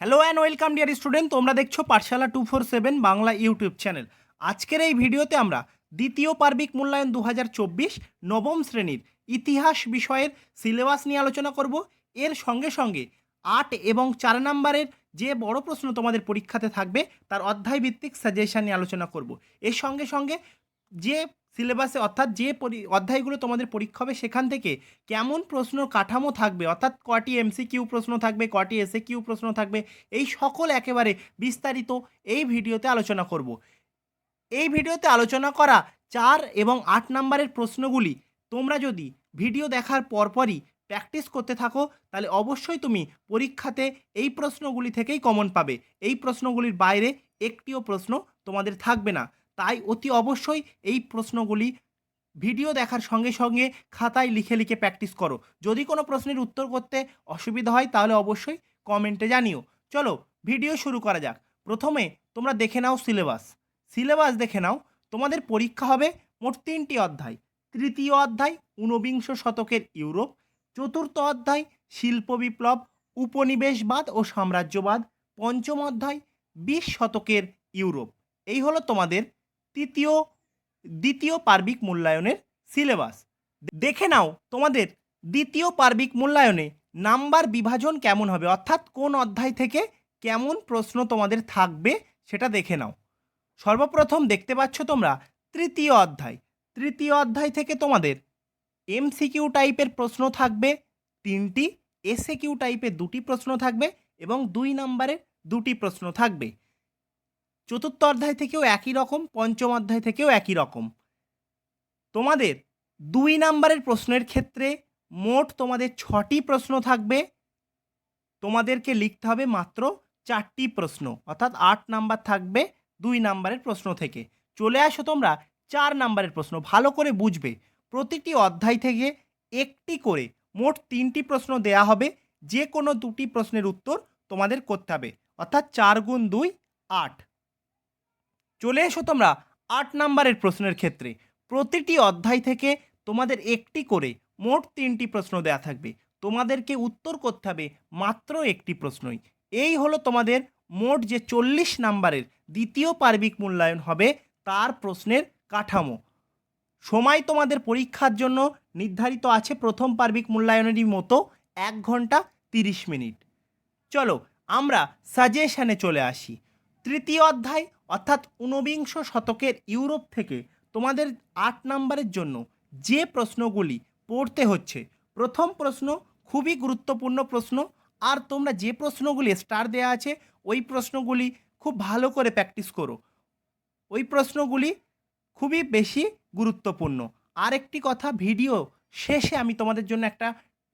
Hello and welcome dear student তোমরা দেখছ Pathshala two four seven Bangla YouTube channel. আজকের এই ভিডিওতে আমরা দ্বিতীয় পার্বিক মূল্যায়ন দু হাজার চব্বিশ নবম শ্রেণির ইতিহাস বিষয়ের সিলেবাস নিয়ে আলোচনা করব। এর সঙ্গে সঙ্গে আট এবং চার নম্বরের যে বড় প্রশ্ন তোমাদের পরীক্ষাতে থাকবে, তার অধ্যায় ভিত্তিক সাজেশন নিয়ে আলোচনা করব। এর সঙ্গে সঙ্গে যে সিলেবাসে, অর্থাৎ যে অধ্যায়গুলো তোমাদের পরীক্ষা হবে, সেখান থেকে কেমন প্রশ্ন কাঠামো থাকবে, অর্থাৎ কটি এমসি কিউ প্রশ্ন থাকবে, কটি এসে কিউ প্রশ্ন থাকবে, এই সকল একেবারে বিস্তারিত এই ভিডিওতে আলোচনা করব। এই ভিডিওতে আলোচনা করা চার এবং আট নম্বরের প্রশ্নগুলি, তোমরা যদি ভিডিও দেখার পরপরই প্র্যাকটিস করতে থাকো, তাহলে অবশ্যই তুমি পরীক্ষাতে এই প্রশ্নগুলি থেকেই কমন পাবে। এই প্রশ্নগুলির বাইরে একটিও প্রশ্ন তোমাদের থাকবে না। তাই অতি অবশ্যই এই প্রশ্নগুলি ভিডিও দেখার সঙ্গে সঙ্গে খাতায় লিখে লিখে প্র্যাকটিস করো। যদি কোনো প্রশ্নের উত্তর করতে অসুবিধা হয়, তাহলে অবশ্যই কমেন্টে জানিও। চলো, ভিডিও শুরু করা যাক। প্রথমে তোমরা দেখে নাও সিলেবাস। সিলেবাস দেখে নাও। তোমাদের পরীক্ষা হবে মোট তিনটি অধ্যায়। তৃতীয় অধ্যায়, ঊনবিংশ শতকের ইউরোপ। চতুর্থ অধ্যায়, শিল্প বিপ্লব, উপনিবেশবাদ ও সাম্রাজ্যবাদ। পঞ্চম অধ্যায়, বিশ শতকের ইউরোপ। এই হলো তোমাদের তৃতীয়, দ্বিতীয় পার্বিক মূল্যায়নের সিলেবাস। দেখে নাও তোমাদের দ্বিতীয় পার্বিক মূল্যায়নে নাম্বার বিভাজন কেমন হবে, অর্থাৎ কোন অধ্যায় থেকে কেমন প্রশ্ন তোমাদের থাকবে সেটা দেখে নাও। সর্বপ্রথম দেখতে পাচ্ছ তোমরা তৃতীয় অধ্যায়। তৃতীয় অধ্যায় থেকে তোমাদের এমসিকিউ টাইপের প্রশ্ন থাকবে, তিনটি এসএ কিউ টাইপের দুটি প্রশ্ন থাকবে এবং দুই নম্বরের দুটি প্রশ্ন থাকবে। চতুর্থ অধ্যায় থেকেও একই রকম, পঞ্চম অধ্যায় থেকেও একই রকম। তোমাদের দুই নাম্বারের প্রশ্নের ক্ষেত্রে মোট তোমাদের ছটি প্রশ্ন থাকবে। তোমাদেরকে লিখতে হবে মাত্র চারটি প্রশ্ন, অর্থাৎ আট নাম্বার থাকবে দুই নাম্বারের প্রশ্ন থেকে। চলে আসো তোমরা চার নাম্বারের প্রশ্ন, ভালো করে বুঝবে। প্রতিটি অধ্যায় থেকে একটি করে মোট তিনটি প্রশ্ন দেয়া হবে, যে কোনো দুটি প্রশ্নের উত্তর তোমাদের করতে হবে, অর্থাৎ চার গুণ দুই, আট। চলে এসো তোমরা আট নাম্বারের প্রশ্নের ক্ষেত্রে। প্রতিটি অধ্যায় থেকে তোমাদের একটি করে মোট তিনটি প্রশ্ন দেয়া থাকবে। তোমাদেরকে উত্তর করতে হবে মাত্র একটি প্রশ্নই। এই হলো তোমাদের মোট যে চল্লিশ নাম্বারের দ্বিতীয় পার্বিক মূল্যায়ন হবে তার প্রশ্নের কাঠামো। সময় তোমাদের পরীক্ষার জন্য নির্ধারিত আছে প্রথম পার্বিক মূল্যায়নেরই মতো এক ঘণ্টা তিরিশ মিনিট। চলো আমরা সাজেশনে চলে আসি। তৃতীয় অধ্যায়, অর্থাৎ ঊনবিংশ শতকের ইউরোপ থেকে তোমাদের আট নাম্বারের জন্য যে প্রশ্নগুলি পড়তে হচ্ছে। প্রথম প্রশ্ন খুবই গুরুত্বপূর্ণ প্রশ্ন, আর তোমরা যে প্রশ্নগুলি স্টার দেওয়া আছে, ওই প্রশ্নগুলি খুব ভালো করে প্র্যাকটিস করো। ওই প্রশ্নগুলি খুবই বেশি গুরুত্বপূর্ণ। আর একটি কথা ভিডিও শেষে আমি তোমাদের জন্য একটা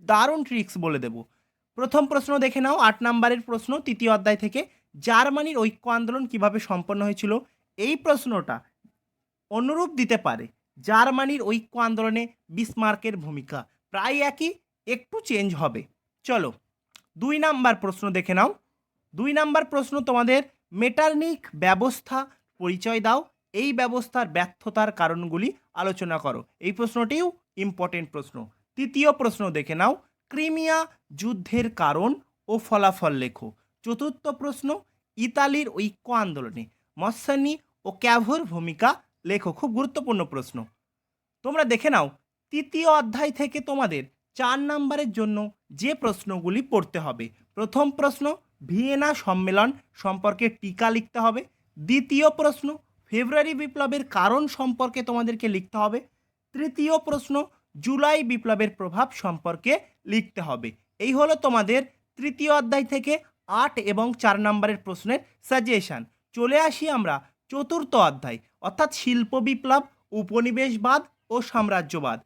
দারুণ ট্রিক্স বলে দেব। প্রথম প্রশ্ন দেখে নাও, আট নাম্বারের প্রশ্ন, তৃতীয় অধ্যায় থেকে। জার্মানির ঐক্য আন্দোলন কীভাবে সম্পন্ন হয়েছিল? এই প্রশ্নটা অনুরূপ দিতে পারে। জার্মানির ঐক্য আন্দোলনে বিসমার্কের ভূমিকা প্রায় একই, একটু চেঞ্জ হবে। চলো, দুই নাম্বার প্রশ্ন দেখে নাও। দুই নাম্বার প্রশ্ন তোমাদের মেটারনিক ব্যবস্থা পরিচয় দাও। এই ব্যবস্থার ব্যর্থতার কারণগুলি আলোচনা করো। এই প্রশ্নটিও ইম্পর্টেন্ট প্রশ্ন। তৃতীয় প্রশ্ন দেখে নাও। ক্রিমিয়া যুদ্ধের কারণ ও ফলাফল লেখো। চতুর্থ প্রশ্ন, ইতালির ঐক্য আন্দোলনে? মস্সানি ও ক্যাভোর ভূমিকা লেখো খুব গুরুত্বপূর্ণ প্রশ্ন। তোমরা দেখে নাও, তৃতীয় অধ্যায় থেকে তোমাদের চার নাম্বারের জন্য যে প্রশ্নগুলি পড়তে হবে। প্রথম প্রশ্ন, ভিয়েনা সম্মেলন সম্পর্কে টিকা লিখতে হবে। দ্বিতীয় প্রশ্ন, ফেব্রুয়ারি বিপ্লবের কারণ সম্পর্কে তোমাদেরকে লিখতে হবে। তৃতীয় প্রশ্ন, জুলাই বিপ্লবের প্রভাব সম্পর্কে লিখতে হবে। এই হলো তোমাদের তৃতীয় অধ্যায় থেকে আট এবং চার নম্বরের প্রশ্নের সাজেশন চলে আসি আমরা চতুর্থ অধ্যায়, অর্থাৎ শিল্প বিপ্লব, উপনিবেশবাদ ও সাম্রাজ্যবাদ।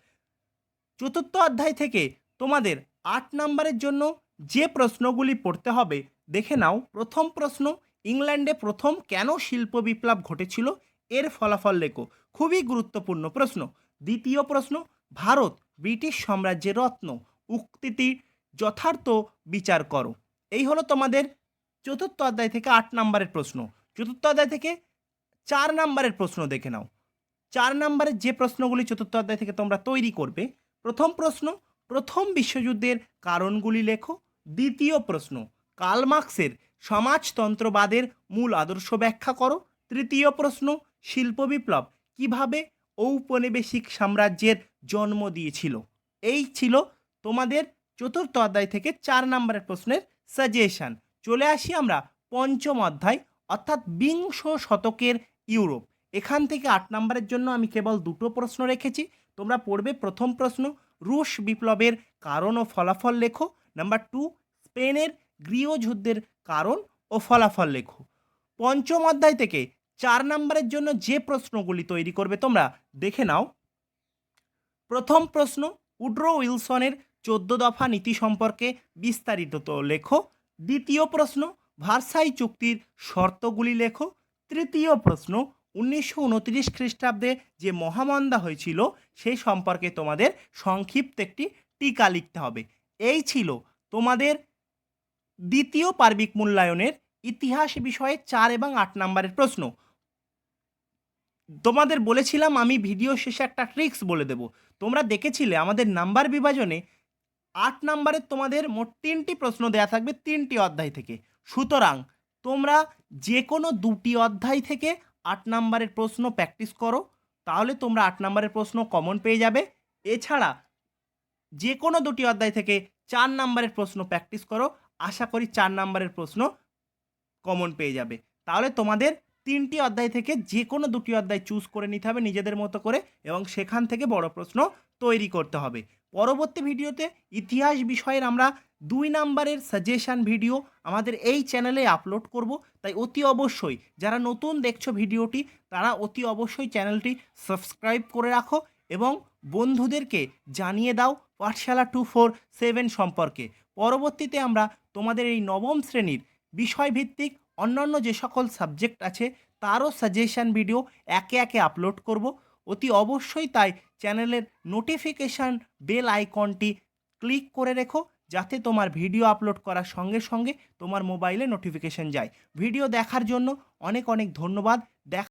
চতুর্থ অধ্যায় থেকে তোমাদের আট নম্বরের জন্য যে প্রশ্নগুলি পড়তে হবে, দেখে নাও। প্রথম প্রশ্ন, ইংল্যান্ডে প্রথম কেন শিল্প বিপ্লব ঘটেছিল? এর ফলাফল লেখো। খুবই গুরুত্বপূর্ণ প্রশ্ন। দ্বিতীয় প্রশ্ন, ভারত ব্রিটিশ সাম্রাজ্যের রত্ন। উক্তিটি যথার্থ বিচার করো। এই হলো তোমাদের চতুর্থ অধ্যায় থেকে আট নম্বরের প্রশ্ন। চতুর্থ অধ্যায় থেকে চার নম্বরের প্রশ্ন দেখে নাও। চার নম্বরের যে প্রশ্নগুলি চতুর্থ অধ্যায় থেকে তোমরা তৈরি করবে, প্রথম প্রশ্ন, প্রথম বিশ্বযুদ্ধের কারণগুলি লেখো। দ্বিতীয় প্রশ্ন, কার্ল মার্কসের সমাজতন্ত্রবাদের মূল আদর্শ ব্যাখ্যা করো। তৃতীয় প্রশ্ন, শিল্প বিপ্লব কীভাবে ঔপনিবেশিক সাম্রাজ্যের জন্ম দিয়েছিল? এই ছিল তোমাদের চতুর্থ অধ্যায় থেকে চার নম্বরের প্রশ্নের সাজেশন। চলে আসি আমরা পঞ্চম অধ্যায়, অর্থাৎ বিংশ শতকের ইউরোপ। এখান থেকে আট নম্বরের জন্য আমি কেবল দুটো প্রশ্ন রেখেছি। তোমরা পড়বে প্রথম প্রশ্ন, রুশ বিপ্লবের কারণ ও ফলাফল লেখো। নাম্বার টু, স্পেনের গৃহযুদ্ধের কারণ ও ফলাফল লেখো। পঞ্চম অধ্যায় থেকে চার নম্বরের জন্য যে প্রশ্নগুলি তৈরি করবে তোমরা দেখে নাও। প্রথম প্রশ্ন, উড্রো উইলসনের চোদ্দ দফা নীতি সম্পর্কে বিস্তারিত তো লেখো। দ্বিতীয় প্রশ্ন, ভার্সাই চুক্তির শর্তগুলি লেখো। তৃতীয় প্রশ্ন, উনিশশো উনত্রিশ খ্রিস্টাব্দে যে মহামন্দা হয়েছিল সেই সম্পর্কে তোমাদের সংক্ষিপ্ত একটি টিকা লিখতে হবে। এই ছিল তোমাদের দ্বিতীয় পার্বিক মূল্যায়নের ইতিহাস বিষয়ে চার এবং আট নম্বরের প্রশ্ন। তোমাদের বলেছিলাম আমি ভিডিও শেষে একটা ট্রিক্স বলে দেব। তোমরা দেখেছিলে আমাদের নাম্বার বিভাজনে আট নম্বরের তোমাদের মোট তিনটি প্রশ্ন দেয়া থাকবে তিনটি অধ্যায় থেকে। সুতরাং তোমরা যে কোনো দুটি অধ্যায় থেকে আট নম্বরের প্রশ্ন প্র্যাকটিস করো, তাহলে তোমরা আট নম্বরের প্রশ্ন কমন পেয়ে যাবে। এছাড়া যে কোনো দুটি অধ্যায় থেকে চার নম্বরের প্রশ্ন প্র্যাকটিস করো, আশা করি চার নম্বরের প্রশ্ন কমন পেয়ে যাবে। তাহলে তোমাদের তিনটি অধ্যায় থেকে যে কোনো দুটি অধ্যায় চুজ করে নিতে হবে নিজেদের মতো করে এবং সেখান থেকে বড় প্রশ্ন তৈরি করতে হবে। পরবর্তী ভিডিওতে ইতিহাস বিষয়ের আমরা দুই নাম্বারের সাজেশন ভিডিও আমাদের এই চ্যানেলে আপলোড করব। তাই অতি অবশ্যই যারা নতুন দেখছ ভিডিওটি, তারা অতি অবশ্যই চ্যানেলটি সাবস্ক্রাইব করে রাখো এবং বন্ধুদেরকে জানিয়ে দাও পাঠশালা টু ফোর সেভেন সম্পর্কে। পরবর্তীতে আমরা তোমাদের এই নবম শ্রেণির বিষয়ভিত্তিক অন্যান্য যে সকল সাবজেক্ট আছে, তারও সাজেশন ভিডিও একে একে আপলোড করব। অতি অবশ্যই তাই চ্যানেলের নোটিফিকেশান বেল আইকনটি ক্লিক করে রেখো, যাতে তোমার ভিডিও আপলোড করার সঙ্গে সঙ্গে তোমার মোবাইলে নোটিফিকেশান যায়। ভিডিও দেখার জন্য অনেক অনেক ধন্যবাদ। দেখ